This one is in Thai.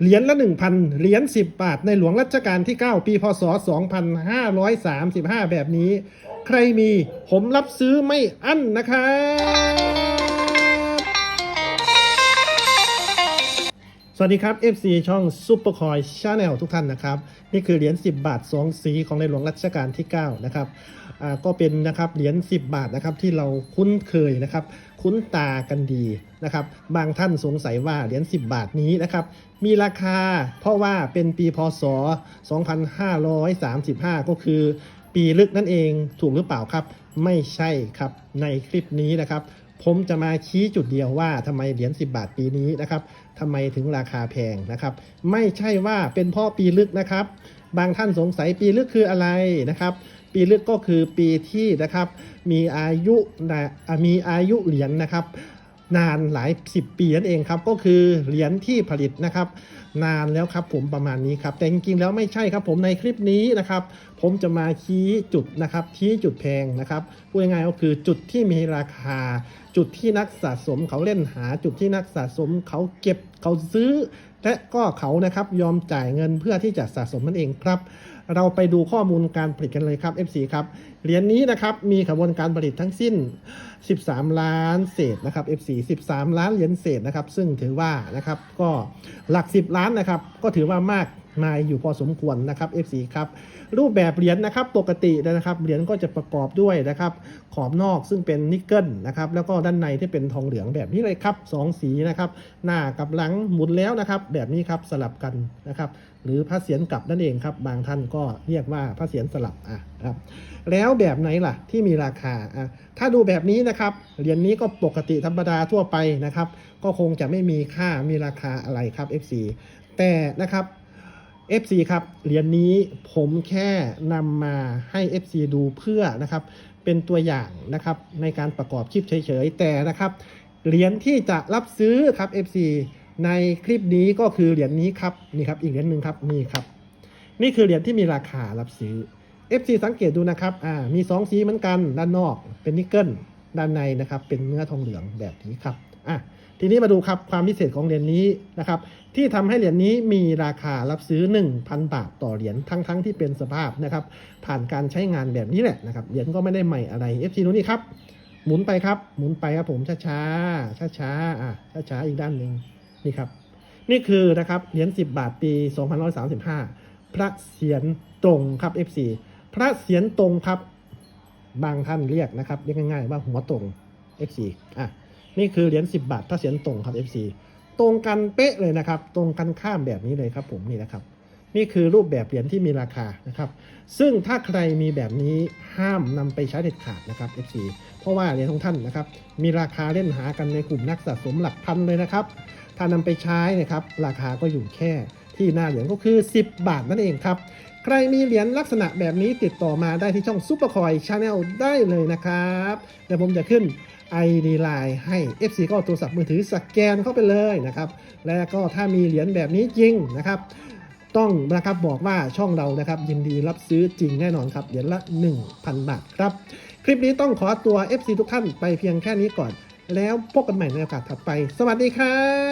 เหรียญละ 1,000 เหรียญ10 บาท ในหลวงรัชกาลที่ 9 ปีพศ 2535 แบบนี้ ใครมีผมรับซื้อไม่อั้นนะครับ วัสดีครับ FC ช่องซุปเปอร์คอยชาแนลทุกท่านนะครับ นี่คือเหรียญ 10 บาท 2 สีของในหลวงรัชกาลที่ 9 นะครับอ่าก็เป็นนะครับเหรียญ 10 บาทนะครับที่เราคุ้นเคยนะครับ คุ้นตากันดีนะครับ บางท่านสงสัยว่าเหรียญ 10 บาทนี้นะครับ มีราคาเพราะว่าเป็นปีพศ 2535 ก็คือปีลึกนั่นเองถูกหรือเปล่าครับ ไม่ใช่ครับในคลิปนี้นะครับ ผมจะมาชี้จุดเดียวว่าทำไมเหรียญ10 บาทปีนี้นะครับทำไมถึงราคาแพงนะครับ ไม่ใช่ว่าเป็นเพ่อปีลึกนะครับ บางท่านสงสัยปีลึกคืออะไรนะครับ ปีลึกก็คือปีที่นะครับ มีอายุนะมีอายุเหรียญนะครับ นานหลายสิบปีนั่นเองครับ ก็คือเหรียญที่ผลิตนะครับ นานแล้วครับผมประมาณนี้ครับแต่จริงๆแล้วไม่ใช่ครับผมในคลิปนี้นะครับผมจะมาชี้จุดนะครับชี้จุดแพงนะครับพูดง่ายๆก็คือจุดที่มีราคา จุดที่นักสะสมเขาเล่นหา จุดที่นักสะสมเขาเก็บเขาซื้อ และก็เขานะครับยอมจ่ายเงินเพื่อที่จะสะสมนั่นเองครับ เราไปดูข้อมูลการผลิตกันเลยครับ FC ครับเหรียญนี้นะครับมีกระบวนการผลิตทั้งสิ้น 13 ล้านเศษนะครับ FC 13 ล้านเหรียญเศษนะครับซึ่งถือว่านะครับก็หลัก 10ล้านนะครับ ก็ถือว่ามาก มายอยู่พอสมควรนะครับ FC ครับรูปแบบเหรียญนะครับปกตินะครับเหรียญก็จะประกอบด้วยนะครับขอบนอกซึ่งเป็นนิกเกิลนะครับแล้วก็ด้านในที่เป็นทองเหลืองแบบนี้เลยครับสองสีนะครับหน้ากับหลังหมุนแล้วนะครับ แบบนี้ครับสลับกันนะครับหรือพระเศียรกลับนั่นเองครับบางท่านก็เรียกว่าพระเศียรสลับอะครับแล้วแบบไหนล่ะที่มีราคาอะถ้าดูแบบนี้นะครับเหรียญนี้ก็ปกติธรรมดาทั่วไปนะครับ ก็คงจะไม่มีค่ามีราคาอะไรครับ FC แต่นะครับ FC ครับเหรียญนี้ผมแค่นำมาให้ FC ดูเพื่อนะครับ เป็นตัวอย่างนะครับในการประกอบคลิปเฉยๆ แต่นะครับเหรียญที่จะรับซื้อครับ FC ในคลิปนี้ก็คือเหรียญนี้ครับนี่ครับอีกเหรียญหนึ่งครับนี่ครับ นี่คือเหรียญที่มีราคารับซื้อ FC สังเกตดูนะครับอ่ามีสองสีเหมือนกันด้านนอกเป็นนิกเกิลด้านในนะครับเป็นเนื้อทองเหลืองแบบนี้ครับอะ ทีนี้มาดูครับความพิเศษของเหรียญนี้นะครับที่ทำให้เหรียญนี้มีราคารับซื้อ 1,000 บาทต่อเหรียญทั้งๆทที่เป็นสภาพนะครับผ่านการใช้งานแบบนี้แหละนะครับเหรียญก็ไม่ได้ใหม่อะไร FC ดูนี่ครับหมุนไปครับหมุนไปครับผมช้าๆช้าๆอะช้าๆอีกด้านหนึ่งนี่ครับนี่คือนะครับเหรียญ10 บาทปี 2535 พระเศียรตรงครับ FC พระเศียรตรงครับบางท่านเรียกนะครับเรียกง่ายๆว่าหัวตรง FC อะ นี่คือเหรียญ10 บาทพระเศียรตรงครับ FC ตรงกันเป๊ะเลยนะครับ ตรงกันข้ามแบบนี้เลยครับผมนี่นะครับ นี่คือรูปแบบเหรียญที่มีราคานะครับ ซึ่งถ้าใครมีแบบนี้ห้ามนำไปใช้เด็ดขาดนะครับ FC เพราะว่าเหรียญของท่านนะครับ มีราคาเล่นหากันในกลุ่มนักสะสมหลักพันเลยนะครับ ถ้านำไปใช้นะครับ ราคาก็อยู่แค่ที่หน้าเหรียญก็คือ 10 บาทนั่นเองครับ ใครมีเหรียญลักษณะแบบนี้ติดต่อมาได้ที่ช่องซุปเปอร์คอยชาแนลได้เลยนะครับ เดี๋ยวผมจะขึ้น ID Line ให้ FC ก็โทรศัพท์มือถือสแกนเข้าไปเลยนะครับ และก็ถ้ามีเหรียญแบบนี้จริงนะครับ ต้องนะครับบอกว่าช่องเรานะครับ ยินดีรับซื้อจริงแน่นอนครับเหรียญละ 1,000 บาทครับ คลิปนี้ต้องขอตัว FC ทุกท่านไปเพียงแค่นี้ก่อน แล้วพบกันใหม่ในโอกาสถัดไป สวัสดีครับ